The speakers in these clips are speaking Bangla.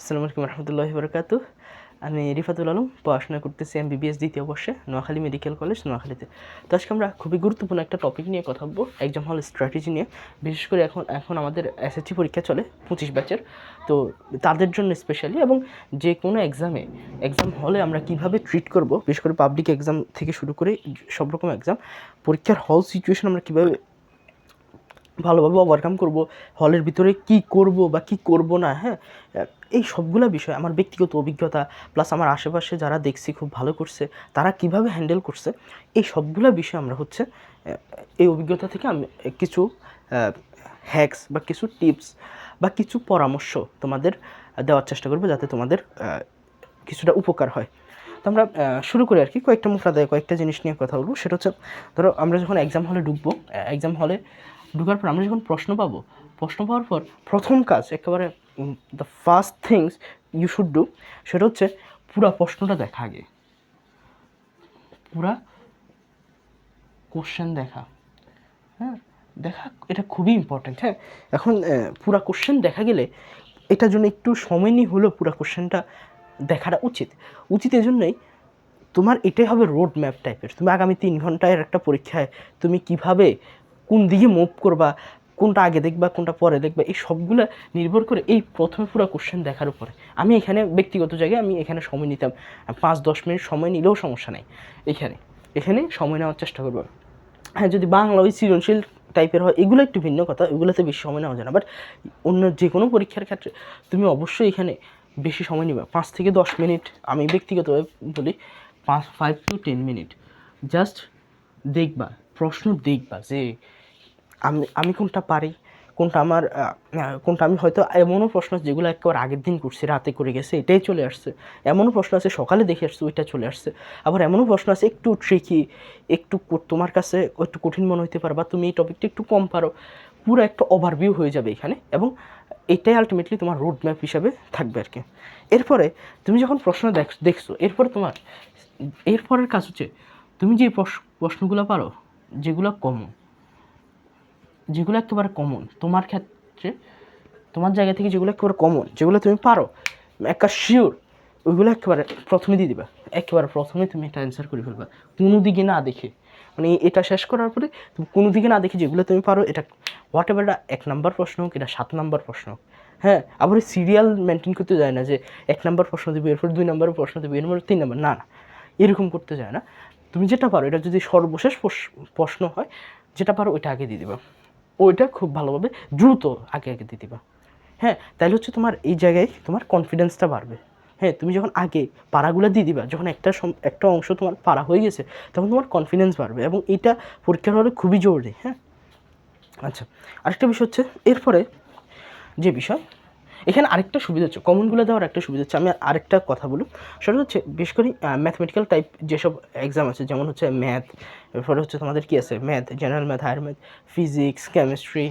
আসসালামু আলাইকুম রহমতুল্লাহ বরকাতু। আমি রিফাতুল আলম, পড়াশোনা করতেছি এম বিবিএস দ্বিতীয় বর্ষে, নোয়াখালী মেডিকেল কলেজ, নোয়াখালীতে। তো আজকে আমরা খুবই গুরুত্বপূর্ণ একটা টপিক নিয়ে কথা বলব এক্সাম হল স্ট্র্যাটেজি নিয়ে। বিশেষ করে এখন এখন আমাদের এসএসসি পরীক্ষা চলে, পঁচিশ ব্যাচের তো তাদের জন্য স্পেশালি এবং যে কোনো এক্সামে এক্সাম হলে আমরা কীভাবে ট্রিট করব, বিশেষ করে পাবলিক এক্সাম থেকে শুরু করে সব রকম এক্সাম পরীক্ষার হল সিচুয়েশন আমরা কীভাবে ভালোভাবে ওভারকাম করব হলের ভিতরে কি করব বা কি করব না হ্যাঁ? এই সবগুলো বিষয়, আমার ব্যক্তিগত অভিজ্ঞতা প্লাস আমার আশেপাশে যারা দেখছি খুব ভালো করছে, তারা কীভাবে হ্যান্ডেল করছে, এই সবগুলো বিষয় আমরা হচ্ছে, এই অভিজ্ঞতা থেকে আমি কিছু হ্যাক্স বা কিছু টিপস বা কিছু পরামর্শ তোমাদের দেওয়ার চেষ্টা করব যাতে তোমাদের কিছুটা উপকার হয়। তো আমরা শুরু করি আর কি কয়েকটা মুখরা দেয় কয়েকটা জিনিস নিয়ে কথা বলব। সেটা হচ্ছে, ধরো আমরা যখন এক্সাম হলে ঢুকবো এক্সাম হলে ঢুকার পর আমরা যখন প্রশ্ন পাবো, প্রশ্ন পাওয়ার পর প্রথম কাজ একেবারে the first things you should do সেটা হচ্ছে পুরা প্রশ্নটা দেখা আগে। পুরা কোশ্চেন দেখা। হ্যাঁ দেখা এটা খুবই ইম্পর্ট্যান্ট হ্যাঁ। এখন পুরা কোশ্চেন দেখা গেলে এটার জন্য একটু সময় নিয়ে হলেও পুরা কোশ্চেনটা দেখাটা উচিত। উচিত এজন্যই তোমার এটাই হবে রোড ম্যাপ টাইপের তুমি আগামী তিন ঘন্টায় একটা পরীক্ষায় তুমি কীভাবে কোন দিকে মুভ করবা, কোনটা আগে দেখবা, কোনটা পরে দেখবা, এই সবগুলো নির্ভর করে এই প্রথমে পুরো কোশ্চেন দেখার উপরে। আমি এখানে ব্যক্তিগত জায়গায় আমি এখানে সময় নিতাম পাঁচ দশ মিনিট সময় নিলেও সমস্যা নেই। এখানে এখানে সময় নেওয়ার চেষ্টা করব হ্যাঁ যদি বাংলা ওই সৃজনশীল টাইপের হয়, এগুলো একটু ভিন্ন কথা, এগুলোতে বেশি সময় নেওয়া যায় না। বাট অন্য যে কোনো পরীক্ষার ক্ষেত্রে তুমি অবশ্যই এখানে বেশি সময় নিবে। পাঁচ থেকে দশ মিনিট, আমি ব্যক্তিগতভাবে বলি, পাঁচ five to ten minute just দেখবা, প্রশ্ন দেখবা যে আমি আমি কোনটা পারি? কোনটা আমার কোনটা আমি হয়তো এমনও প্রশ্ন আছে যেগুলো একেবারে আগের দিন করছি, রাতে করে গেছে, এটাই চলে আসছে। এমনও প্রশ্ন আছে, সকালে দেখে আসছে, ওইটা চলে আসছে। আবার এমনও প্রশ্ন আছে, একটু ট্রিকি একটু তোমার কাছে একটু কঠিন মনে হইতে পারে বা তুমি এই টপিকটা একটু কম পারো, পুরো একটা ওভারভিউ হয়ে যাবে এখানে এবং এটাই আলটিমেটলি তোমার রোড ম্যাপ হিসাবে থাকবে আর কি। এরপরে তুমি যখন প্রশ্ন দেখ, দেখছ, এরপরে তোমার, এরপরের কাজ হচ্ছে, তুমি যে প্রশ- প্রশ্নগুলো পারো, যেগুলো কমন যেগুলো একেবারে কমন তোমার ক্ষেত্রে, তোমার জায়গা থেকে যেগুলো একেবারে কমন যেগুলো তুমি পারো একটা শিওর ওইগুলো একেবারে প্রথমে দিয়ে দিবা, একেবারে প্রথমে তুমি এটা অ্যান্সার করে ফেলবা, কোনো দিকে না দেখে। মানে এটা শেষ করার পরে তুমি কোনো দিকে না দেখে যেগুলো তুমি পারো, এটা হোয়াট এভার এটা এক নাম্বার প্রশ্ন হোক, এটা সাত নাম্বার প্রশ্ন হোক হ্যাঁ? আবার সিরিয়াল মেনটেন করতে যায় না যে এক নাম্বার প্রশ্ন দেবে, এরপর দুই নাম্বার প্রশ্ন দেবে, এরপর তিন নাম্বার, না না, এরকম করতে যায় না। তুমি যেটা পারো, এটা যদি সর্বশেষ প্রশ- প্রশ্ন হয়, যেটা পারো, ওইটা আগে দিয়ে দিবা। ওইটা খুব ভালোভাবে দ্রুত আগে আগে দিয়ে দিবা। হ্যাঁ তাহলে হচ্ছে তোমার এই জায়গায় তোমার কনফিডেন্সটা বাড়বে। হ্যাঁ তুমি যখন আগে পাড়াগুলো দিয়ে দিবা, যখন একটা একটা অংশ তোমার পাড়া হয়ে গেছে, তখন তোমার কনফিডেন্স বাড়বে এবং এটা পরীক্ষার হলে খুবই জরুরি হ্যাঁ? আচ্ছা আরেকটা বিষয় হচ্ছে, এরপরে যে বিষয় এখানে আরেকটা সুবিধা হচ্ছে কমনগুলো দেওয়ার একটা সুবিধা হচ্ছে, আমি আরেকটা কথা বলি সেটা হচ্ছে, বিশেষ করে ম্যাথমেটিক্যাল টাইপ যেসব এক্সাম আছে, যেমন হচ্ছে ম্যাথ এরপরে হচ্ছে তোমাদের কী আছে? Math general math higher math physics chemistry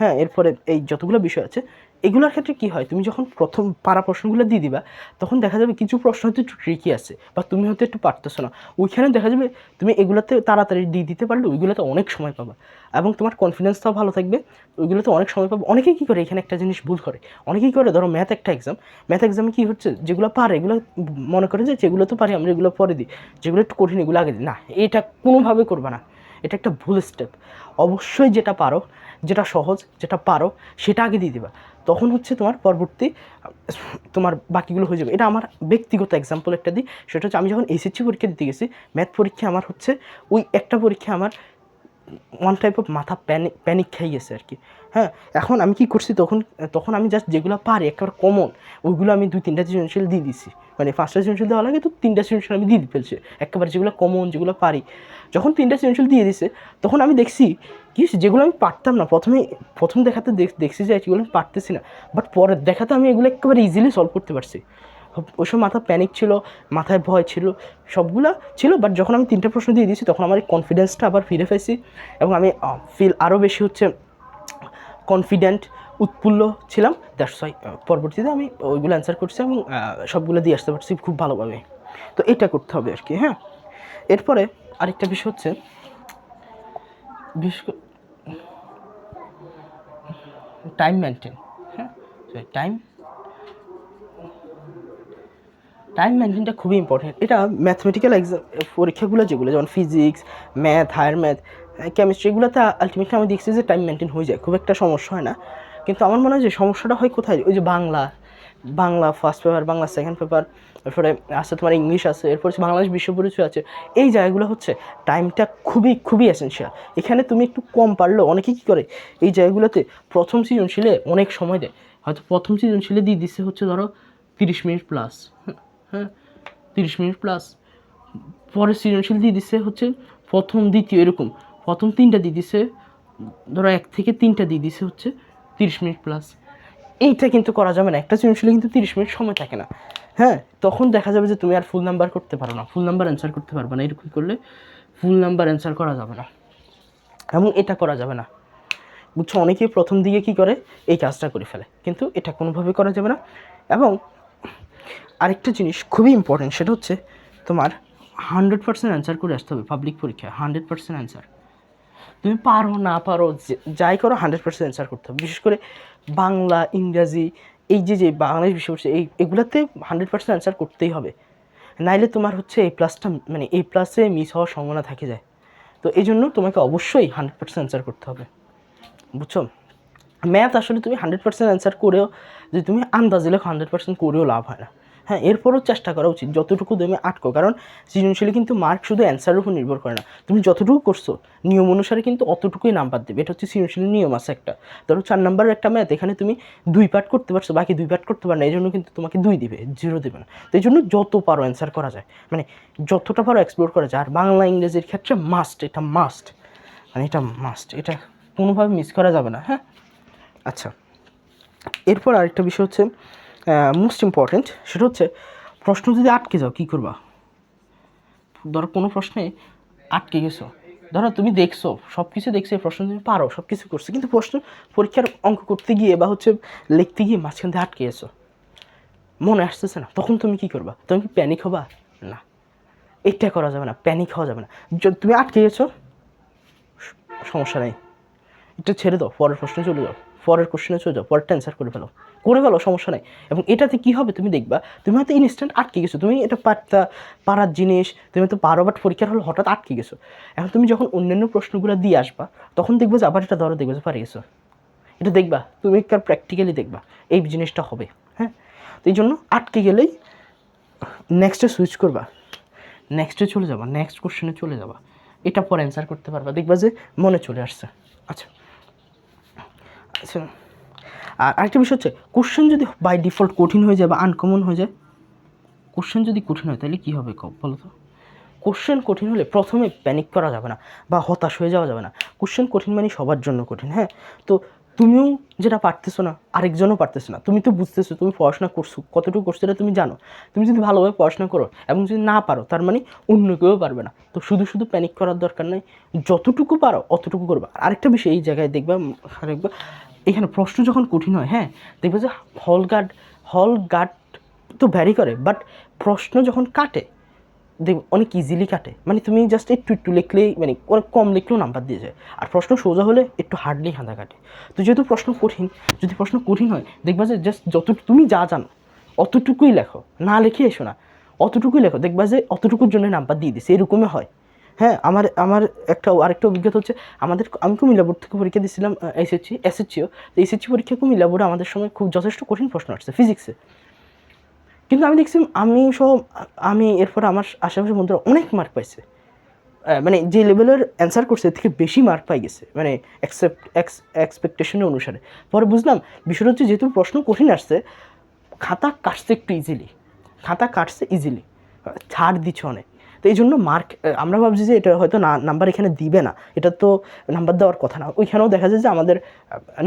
হ্যাঁ এরপরে এই যতগুলো বিষয় আছে এগুলোর ক্ষেত্রে কী হয়? তুমি যখন প্রথম পারা প্রশ্নগুলো দিয়ে দিবা, তখন দেখা যাবে কিছু প্রশ্ন হয়তো একটু ট্রিকি আছে বা তুমি হয়তো একটু পারতেছো না। ওইখানে দেখা যাবে তুমি এগুলোতে তাড়াতাড়ি দিয়ে দিতে পারলে ওইগুলোতে অনেক সময় পাবা এবং তোমার কনফিডেন্সটাও ভালো থাকবে, ওইগুলোতে অনেক সময় পাবে। অনেকেই কী করে? এখানে একটা জিনিস ভুল করে। অনেকেই করে, ধরো ম্যাথ একটা এক্সাম ম্যাথ এক্সামে কী হচ্ছে? যেগুলো পারে, এগুলো মনে করে যে যেগুলো তো পারি আমরা এগুলো পরে দিই। যেগুলো একটু কঠিন, এগুলো আগে দিই। না, এটা কোনোভাবে করবে না। এটা একটা ভুল স্টেপ অবশ্যই যেটা পারো, যেটা সহজ, যেটা পারো, সেটা আগে দিয়ে দিবা। তখন হচ্ছে তোমার পরবর্তী, তোমার বাকিগুলো হয়ে যাবে। এটা আমার ব্যক্তিগত এক্সাম্পল একটা দিই। সেটা হচ্ছে আমি যখন এসএসসি পরীক্ষা দিতে গেছি ম্যাথ পরীক্ষা আমার হচ্ছে ওই একটা পরীক্ষা আমার ওয়ান টাইপ অফ মাথা প্যানিক প্যানিক খেয়ে গেছে আর কি। হ্যাঁ এখন আমি কি করছি, তখন তখন আমি জাস্ট যেগুলো পারি, একেবারে কমন ওইগুলো আমি দুই, তিনটা সৃজনশীল দিয়ে দিছি। মানে পাঁচটা সৃজনশীল দেওয়া লাগে, তো তিনটা সৃজনশীল আমি দিয়ে ফেলছি। একেবারে যেগুলো কমন যেগুলো পারি। যখন তিনটা সৃজনশীল দিয়ে দিছে, তখন আমি দেখছি, কি যেগুলো আমি পারতাম না। প্রথমে, প্রথম দেখাতে দেখছি যে এগুলো আমি পারতেছি না। বাট পরের দেখাতে আমি এগুলো একেবারে ইজিলি সলভ করতে পারছি। ওই সময় মাথা প্যানিক ছিল, মাথায় ভয় ছিল, সবগুলা ছিল। বাট যখন আমি তিনটা প্রশ্ন দিয়ে দিয়েছি, তখন আমার কনফিডেন্সটা আবার ফিরে পেয়েছি এবং আমি ফিল আরও বেশি হচ্ছে কনফিডেন্ট উৎফুল্ল ছিলাম। দ্যাটস ওয়াই পরবর্তীতে আমি ওইগুলো অ্যান্সার করছি এবং সবগুলো দিয়ে আসতে পারছি খুব ভালোভাবে। তো এটা করতে হবে আর কি হ্যাঁ? এরপরে আরেকটা বিষয় হচ্ছে, বিশেষ টাইম মেনটেন হ্যাঁ? টাইম টাইম ম্যানেজমেন্টটা খুবই ইম্পর্টেন্ট এটা ম্যাথমেটিক্যাল এক্সাম পরীক্ষাগুলো যেগুলো, যেমন physics math higher math chemistry এগুলোতে আলটিমেটলি আমি দেখছি যে টাইম মেনটেন হয়ে যায়, খুব একটা সমস্যা হয় না। কিন্তু আমার মনে হয় যে সমস্যাটা হয় কোথায়? ওই যে Bangla Bangla first paper Bangla second paper এরপরে আছে তোমার ইংলিশ আছে, এরপর হচ্ছে বাংলাদেশ বিশ্ব পরিচয় আছে। এই জায়গাগুলো হচ্ছে টাইমটা খুবই খুবই এসেন্সিয়াল এখানে তুমি একটু কম পারলেও অনেকে কী করে? এই জায়গাগুলোতে প্রথম সৃজনশীলে অনেক সময় দেয়। হয়তো প্রথম সৃজনশীলে দিয়ে দিচ্ছে হচ্ছে ধরো তিরিশ মিনিট প্লাস হ্যাঁ তিরিশ মিনিট প্লাস পরের সৃজনশীল দিয়ে দিচ্ছে হচ্ছে প্রথম, দ্বিতীয়, এরকম। প্রথম তিনটা দিয়ে দিছে, ধরো এক থেকে তিনটা দিয়ে দিছে হচ্ছে তিরিশ মিনিট প্লাস এইটা কিন্তু করা যাবে না। একটা সৃজনশীলে কিন্তু তিরিশ মিনিট সময় থাকে না। হ্যাঁ তখন দেখা যাবে যে তুমি আর ফুল নাম্বার করতে পারো না। ফুল নাম্বার অ্যান্সার করতে পারবে না। এরকম করলে ফুল নাম্বার অ্যান্সার করা যাবে না। এবং এটা করা যাবে না। বুঝছ? অনেকেই প্রথম দিকে কি করে? এই কাজটা করে ফেলে। কিন্তু এটা কোনোভাবে করা যাবে না। এবং আরেকটা জিনিস খুবই ইম্পর্টেন্ট সেটা হচ্ছে তোমার হান্ড্রেড পার্সেন্ট অ্যান্সার করে আসতে হবে পাবলিক পরীক্ষায়। হান্ড্রেড পার্সেন্ট অ্যান্সার তুমি পারো, না পারো যাই করো হান্ড্রেড পার্সেন্ট অ্যান্সার করতে হবে। বিশেষ করে বাংলা, ইংরাজি, এই যে যে, বাংলাদেশ বিষয় এই, এগুলোতে হান্ড্রেড পার্সেন্ট অ্যান্সার করতেই হবে। নাইলে তোমার হচ্ছে এই প্লাসটা মানে এই প্লাসে মিস হওয়ার সম্ভাবনা থাকে যায়। তো এই জন্য তোমাকে অবশ্যই হান্ড্রেড পার্সেন্ট অ্যান্সার করতে হবে। বুঝছ? ম্যাথ আসলে তুমি হান্ড্রেড পার্সেন্ট অ্যান্সার করেও, যদি তুমি আন্দাজে লেখো হান্ড্রেড পার্সেন্ট করেও লাভ হয় না। হ্যাঁ এরপরও চেষ্টা করা উচিত যতটুকু তুমি আটকো। কারণ সৃজনশীলে কিন্তু মার্ক শুধু অ্যান্সারের উপর নির্ভর করে না। তুমি যতটুকু করছ, নিয়ম অনুসারে কিন্তু অতটুকুই নাম্বার দেবে। এটা হচ্ছে সৃজনশীলের নিয়ম আছে একটা। ধরো চার নাম্বারের একটা ম্যাথ এখানে তুমি দুই পার্ট করতে পারছ, বাকি দুই পার্ট করতে পারো না এই জন্য কিন্তু তোমাকে দুই দিবে জিরো দেবে না। তো এই জন্য যত পারো অ্যান্সার করা যায়। মানে যতটা পারো এক্সপ্লোর করা যায়। আর বাংলা, ইংরেজির ক্ষেত্রে মাস্ট এটা মাস্ট মানে এটা মাস্ট এটা কোনোভাবে মিস করা যাবে না হ্যাঁ? আচ্ছা। এরপর আরেকটা বিষয় হচ্ছে মোস্ট ইম্পর্ট্যান্ট সেটা হচ্ছে প্রশ্ন যদি আটকে যাও, কী করবা? ধরো কোনো প্রশ্নে আটকে গেছো। ধরো তুমি দেখছ সব কিছু দেখছ প্রশ্ন তুমি পারো সব কিছু করছ, কিন্তু প্রশ্ন পরীক্ষার অঙ্ক করতে গিয়ে বা হচ্ছে লিখতে গিয়ে মাঝখান দিয়ে আটকে গেছো। মনে আসতেছে না, তখন তুমি কি করবা? তুমি কি প্যানিক হবা? না। এটা করা যাবে না প্যানিক হওয়া যাবে না। তুমি আটকে গেছো, সমস্যা নেই। এটা ছেড়ে দাও, পরের প্রশ্নে চলে যাও। পরের কোশ্চেনে চলে যাও, পরেরটা অ্যান্সার করে ফেলো। করে ফেলো, সমস্যা নেই। এবং এটাতে কী হবে তুমি দেখবা, তুমি হয়তো ইনস্ট্যান্ট আটকে গেছো। তুমি এটা পারতা, পারার জিনিস, তুমি হয়তো পারো বাট পরীক্ষার হলে হঠাৎ আটকে গেছো। এখন তুমি যখন অন্যান্য প্রশ্নগুলো দিয়ে আসবা, তখন দেখবে যে আবার এটা ধরো, দেখবে যে পারে গেছো। এটা দেখবা, তুমি কার প্র্যাকটিক্যালি দেখবা, এই জিনিসটা হবে হ্যাঁ? তো এই জন্য আটকে গেলেই নেক্সটে সুইচ করবা। নেক্সটে চলে যাবা নেক্সট কোশ্চেনে চলে যাবা। এটা পরে অ্যান্সার করতে পারবা। দেখবা যে মনে চলে আসছে। আচ্ছা আচ্ছা। আর আরেকটা বিষয় হচ্ছে কোশ্চেন যদি বাই ডিফল্ট কঠিন হয়ে যায় বা আনকমন হয়ে যায় কোশ্চেন যদি কঠিন হয়, তাহলে কী হবে বলো তো? কোশ্চেন কঠিন হলে প্রথমে প্যানিক করা যাবে না বা হতাশ হয়ে যাওয়া যাবে না। কোশ্চেন কঠিন মানে সবার জন্য কঠিন হ্যাঁ? তো তুমিও যেটা পারতেছো না, আরেকজনও পারতেছো না। তুমি তো বুঝতেছো, তুমি পড়াশোনা করছ, কতটুকু করছ এটা তুমি জানো। তুমি যদি ভালোভাবে পড়াশোনা করো এবং যদি না পারো, তার মানে অন্য কেউ পারবে না। তো শুধু শুধু প্যানিক করার দরকার নেই, যতটুকু পারো, অতটুকু করবা। আর আরেকটা বিষয় এই জায়গায় দেখবা আরেকবার এখানে প্রশ্ন যখন কঠিন হয় হ্যাঁ দেখবে যে হল গার্ড হল গার্ড তো ভ্যারি করে বাট প্রশ্ন যখন কাটে দেখ অনেক ইজিলি কাটে। মানে তুমি জাস্ট একটু একটু লিখলেই মানে অনেক কম লিখলেও নাম্বার দিয়ে যায়। আর প্রশ্ন সোজা হলে একটু হার্ডলি হাঁদা কাটে। তো যেহেতু প্রশ্ন কঠিন, যদি প্রশ্ন কঠিন হয়, দেখবা যে জাস্ট যত তুমি যা জানো, অতটুকুই লেখো। না লিখে এসো না, অতটুকুই লেখো। দেখবা যে অতটুকুর জন্য নাম্বার দিয়ে দিছে, এরকমই হয়। হ্যাঁ আমার আমার একটা আরেকটা অভিজ্ঞতা হচ্ছে, আমাদের আমি কুমিল্লা বোর্ড থেকে পরীক্ষা দিয়েছিলাম এসএসসি এসএসসিও তো এসএসসি পরীক্ষা কুমিল্লা বোর্ডে আমাদের সময় খুব যথেষ্ট কঠিন প্রশ্ন আসছে ফিজিক্সে কিন্তু আমি দেখছি, আমি সহ, আমি এরপর আমার আশেপাশের বন্ধুরা অনেক মার্ক পাইছে। মানে যে লেভেলের অ্যান্সার করছে থেকে বেশি মার্ক পাই গেছে মানে অ্যাকসেপ্ট এক্সপেকটেশনের অনুসারে। পরে বুঝলাম, বিষয়টা হচ্ছে যেহেতু প্রশ্ন কঠিন আসছে, খাতা কাটছে একটু ইজিলি খাতা কাটছে ইজিলি ছাড় দিচ্ছে অনেক। তো এই জন্য মার্ক আমরা ভাবছি যে এটা হয়তো না নাম্বার এখানে দিবে না। এটা তো নাম্বার দেওয়ার কথা না। ওইখানেও দেখা যায় যে আমাদের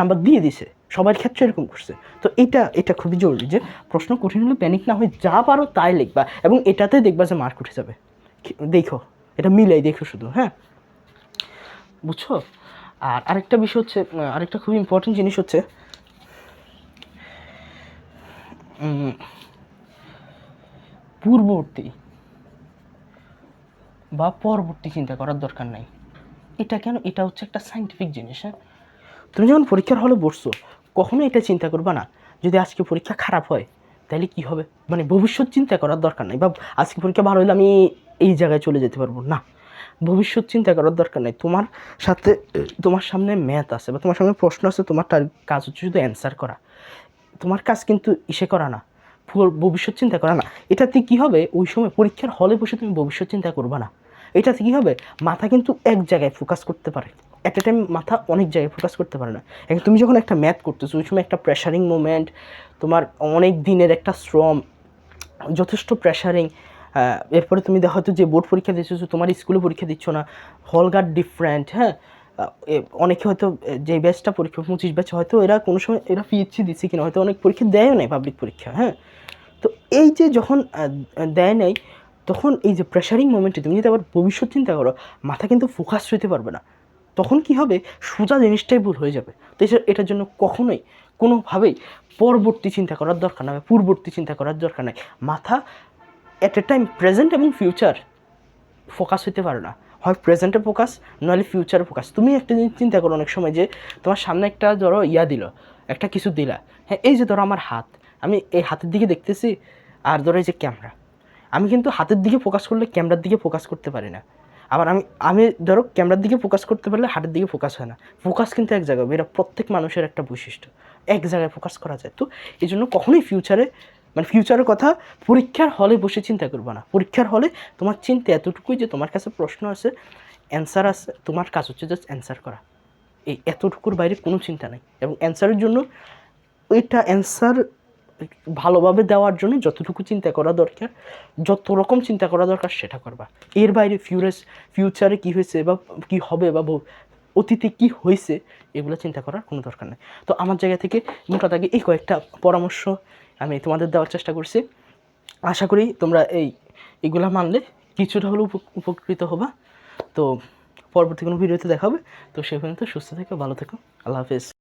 নাম্বার দিয়ে দিছে। সবার ক্ষেত্রে এরকম করছে। তো এটা এটা খুবই জরুরি যে প্রশ্ন কঠিন হলে প্যানিক না হয়ে যা পারো তাই লিখবা এবং এটাতে দেখবা যে মার্ক উঠে যাবে। দেখো, এটা মিলাই দেখো শুধু হ্যাঁ? বুঝছ? আর আরেকটা বিষয় হচ্ছে আরেকটা খুব ইম্পর্টেন্ট জিনিস হচ্ছে পূর্ববর্তী বা পরবর্তী চিন্তা করার দরকার নাই। এটা কেন? এটা হচ্ছে একটা সাইন্টিফিক জিনিস হ্যাঁ? তুমি যখন পরীক্ষার হলে বসছো, কখনো এটা চিন্তা করবা না যদি আজকে পরীক্ষা খারাপ হয়, তাহলে কি হবে? মানে ভবিষ্যৎ চিন্তা করার দরকার নাই। বা আজকে পরীক্ষা ভালো হলে আমি এই জায়গায় চলে যেতে পারব। না, ভবিষ্যৎ চিন্তা করার দরকার নেই। তোমার সাথে, তোমার সামনে ম্যাথ আছে বা তোমার সামনে প্রশ্ন আছে, তোমার কাজ হচ্ছে শুধু অ্যান্সার করা। তোমার কাজ কিন্তু ইসে করা না। ভবিষ্যৎ চিন্তা করা না। এটাতে কি হবে? ওই সময় পরীক্ষার হলে বসে তুমি ভবিষ্যৎ চিন্তা করবে না। এটাতে কি হবে? মাথা কিন্তু এক জায়গায় ফোকাস করতে পারে। অ্যাট এ টাইম মাথা অনেক জায়গায় ফোকাস করতে পারে না। এখন তুমি যখন একটা ম্যাথ করতেছো, ওই সময় একটা প্রেশারিং মোমেন্ট তোমার অনেক দিনের একটা শ্রম, যথেষ্ট প্রেশারিং এরপরে তুমি হয়তো যে বোর্ড পরীক্ষা দিচ্ছ তোমার স্কুলে পরীক্ষা দিচ্ছ না হলগার ডিফারেন্ট হ্যাঁ? অনেকে হয়তো, যে ব্যাচটা পরীক্ষা, পঁচিশ ব্যাচ হয়তো এরা কোনো সময়, এরা পিএইচসি দিচ্ছে কিনা, হয়তো অনেক পরীক্ষা দেয়ও নাই পাবলিক পরীক্ষা হ্যাঁ? এই যে যখন দেয় নাই, তখন এই যে প্রেশারিং মোমেন্টে তুমি যদি আবার ভবিষ্যৎ চিন্তা করো, মাথা কিন্তু ফোকাস হইতে পারবে না। তখন কি হবে? সোজা জিনিসটাই ভুল হয়ে যাবে। তো এটার জন্য কখনোই, কোনোভাবেই পরবর্তী চিন্তা করার দরকার নাই পূর্ববর্তী চিন্তা করার দরকার নাই। মাথা অ্যাট এ টাইম প্রেজেন্ট এবং ফিউচার ফোকাস হতে পারে না। হয় প্রেজেন্টে ফোকাস নাহলে ফিউচারে ফোকাস তুমি একটা জিনিস চিন্তা করো অনেক সময় যে, তোমার সামনে একটা ধরো ইয়া দিল, একটা কিছু দিলা। হ্যাঁ এই যে ধরো আমার হাত, আমি এই হাতের দিকে দেখতেছি আর ধরো যে ক্যামেরা আমি কিন্তু হাতের দিকে ফোকাস করলে ক্যামেরার দিকে ফোকাস করতে পারি না। আবার আমি আমি ধরো ক্যামেরার দিকে ফোকাস করতে পারলে হাতের দিকে ফোকাস হয় না। ফোকাস কিন্তু এক জায়গায়। এটা প্রত্যেক মানুষের একটা বৈশিষ্ট্য। এক জায়গায় ফোকাস করা যায়। তো এই জন্য কখনোই ফিউচারে মানে ফিউচারের কথা পরীক্ষার হলে বসে চিন্তা করব না। পরীক্ষার হলে তোমার চিন্তা এতটুকুই যে তোমার কাছে প্রশ্ন আছে অ্যান্সার আছে, তোমার কাজ হচ্ছে জাস্ট অ্যান্সার করা। এই এতটুকুর বাইরে কোনো চিন্তা নেই। এবং অ্যান্সারের জন্য ওইটা অ্যান্সার ভালোভাবে দেওয়ার জন্য যতটুকু চিন্তা করা দরকার, যত রকম চিন্তা করা দরকার সেটা করবা। এর বাইরে ফিউরেস ফিউচারে কী হয়েছে বা কী হবে বা অতীতে কী হয়েছে, এগুলো চিন্তা করার কোনো দরকার নেই। তো আমার জায়গা থেকে মোটা দাগে এই কয়েকটা পরামর্শ আমি তোমাদের দেওয়ার চেষ্টা করছি। আশা করি তোমরা এই, এগুলা মানলে কিছুটা হলেও উপ- উপকৃত হবা। তো পরবর্তী কোনো ভিডিওতে দেখাবে তো সে পর্যন্ত সুস্থ থেকো, ভালো থেকো। আল্লাহ হাফেজ।